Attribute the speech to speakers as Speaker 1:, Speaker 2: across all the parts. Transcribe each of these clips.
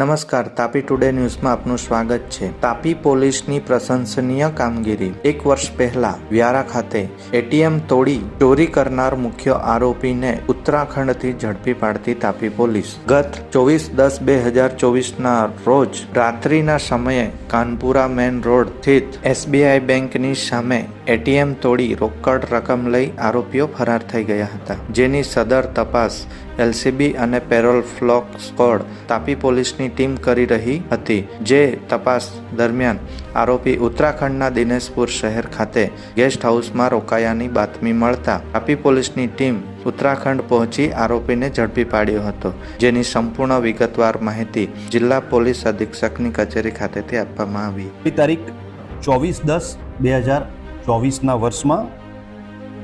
Speaker 1: નમસ્કાર, તાપી ટુડે ન્યૂઝમાં આપનું સ્વાગત છે. તાપી પોલીસની પ્રશંસનીય કામગીરી. એક વર્ષ પહેલા વ્યારા ખાતે એટીએમ તોડી ચોરી કરનાર મુખ્ય આરોપીને ઉત્તરાખંડથી ઝડપી પાડતી તાપી પોલીસ. ગત ચોવીસ દસ બે હજાર ચોવીસના રોજ રાત્રિના સમયે કાનપુરા મેન રોડ સ્થિત એસબીઆઈ બેંકની સામે એટીએમ તોડી રોકડ રકમ લઈ આરોપીઓ ફરાર થઈ ગયા હતા. જેની સદર તપાસ એલસીબી અને પેરોલ ફ્લોક સ્કોડ તાપી પોલીસની ટીમ કરી રહી હતી, જે તપાસ દરમિયાન આરોપી ઉત્તરાખંડના દિનેશપુર શહેર ખાતે ગેસ્ટ હાઉસમાં રોકાયાની બાતમી મળતા તાપી પોલીસની ટીમ ઉત્તરાખંડ પહોંચી આરોપીને ઝડપી પાડ્યો હતો, જેની સંપૂર્ણ વિગતવાર માહિતી જિલ્લા પોલીસ અધિક્ષકની કચેરી ખાતેથી આપવામાં આવી.
Speaker 2: તારીખ ચોવીસ દસ બે હજાર ચોવીસના વર્ષમાં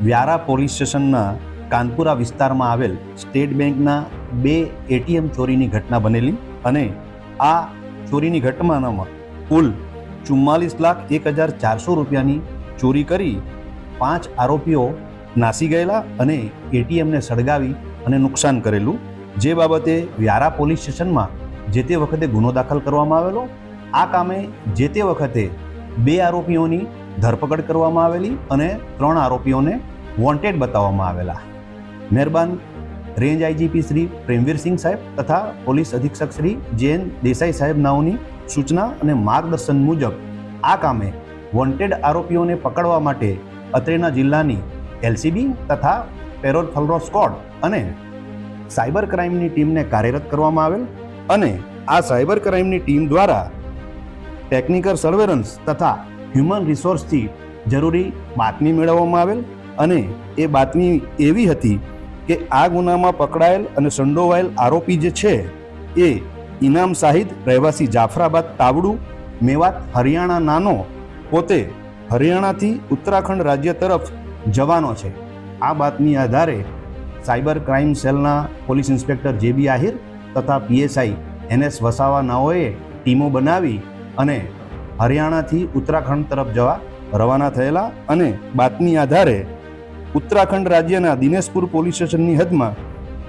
Speaker 2: વ્યારા પોલીસ સ્ટેશનના કાનપુરા વિસ્તારમાં આવેલ સ્ટેટ બેંકના બે એટીએમ ચોરીની ઘટના બનેલી અને આ ચોરીની ઘટનામાં કુલ ચુમ્માલીસ લાખ એક હજાર ચારસો રૂપિયાની ચોરી કરી પાંચ આરોપીઓ નાસી ગયેલા અને એટીએમને સળગાવી અને નુકસાન કરેલું. જે બાબતે વ્યારા પોલીસ સ્ટેશનમાં જે તે વખતે ગુનો દાખલ કરવામાં આવેલો, આ કામે જે તે વખતે બે આરોપીઓની ધરપકડ કરવામાં આવેલી અને ત્રણ આરોપીઓને વોન્ટેડ બતાવવામાં આવેલા. મહેરબાન રેન્જ આઈજીપી શ્રી પ્રેમવીરસિંહ સાહેબ તથા પોલીસ અધિક્ષક શ્રી જૈન દેસાઈ સાહેબ નાઓની સૂચના અને માર્ગદર્શન મુજબ આ કામે વોન્ટેડ આરોપીઓને પકડવા માટે અત્રેના જિલ્લાની એલસીબી તથા પેરોલ ફલરો સ્કોડ અને સાયબર ક્રાઇમની ટીમને કાર્યરત કરવામાં આવેલ અને આ સાયબર ક્રાઇમની ટીમ દ્વારા ટેકનિકલ સર્વેલન્સ તથા હ્યુમન રિસોર્સથી જરૂરી બાતમી મેળવવામાં આવેલ અને એ બાતમી એવી હતી કે આ ગુનામાં પકડાયેલ અને સંડોવાયેલ આરોપી જે છે, એ ઇનામ શાહિદ રહેવાસી જાફરાબાદ તાવડુ, મેવાત, હરિયાણા નાનો, પોતે હરિયાણાથી ઉત્તરાખંડ રાજ્ય તરફ જવાનો છે. આ બાતમી આધારે સાયબર ક્રાઇમ સેલના police inspector J B Ahir તથા પીએસઆઈ એનએસ વસાવા નાઓએ ટીમો બનાવી અને હરિયાણાથી ઉત્તરાખંડ તરફ જવા રવાના થયેલા અને બાતમી આધારે ઉત્તરાખંડ રાજ્યના દિનેશપુર પોલીસ સ્ટેશનની હદમાં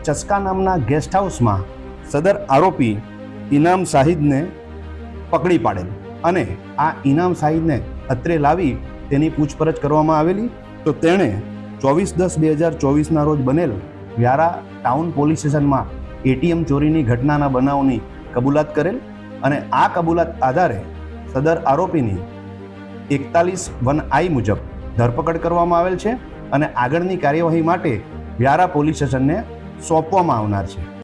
Speaker 2: ચસ્કા નામના ગેસ્ટ હાઉસમાં સદર આરોપી ઇનામ શાહિદને પકડી પાડેલ. અને આ ઇનામ શાહિદને અત્રે લાવી તેની પૂછપરછ કરવામાં આવેલી. તો તેણે ચોવીસ દસ બે હજાર ચોવીસના રોજ બનેલ વ્યારા ટાઉન પોલીસ સ્ટેશનમાં એટીએમ ચોરીની ઘટનાના બનાવની કબૂલાત કરેલ. અને આ કબૂલાત આધારે સદર આરોપીની એકતાલીસ વન આઈ મુજબ ધરપકડ કરવામાં આવેલ છે. અને આગળની કાર્યવાહી માટે વ્યારા પોલીસ સ્ટેશનને સોંપવામાં આવનાર છે.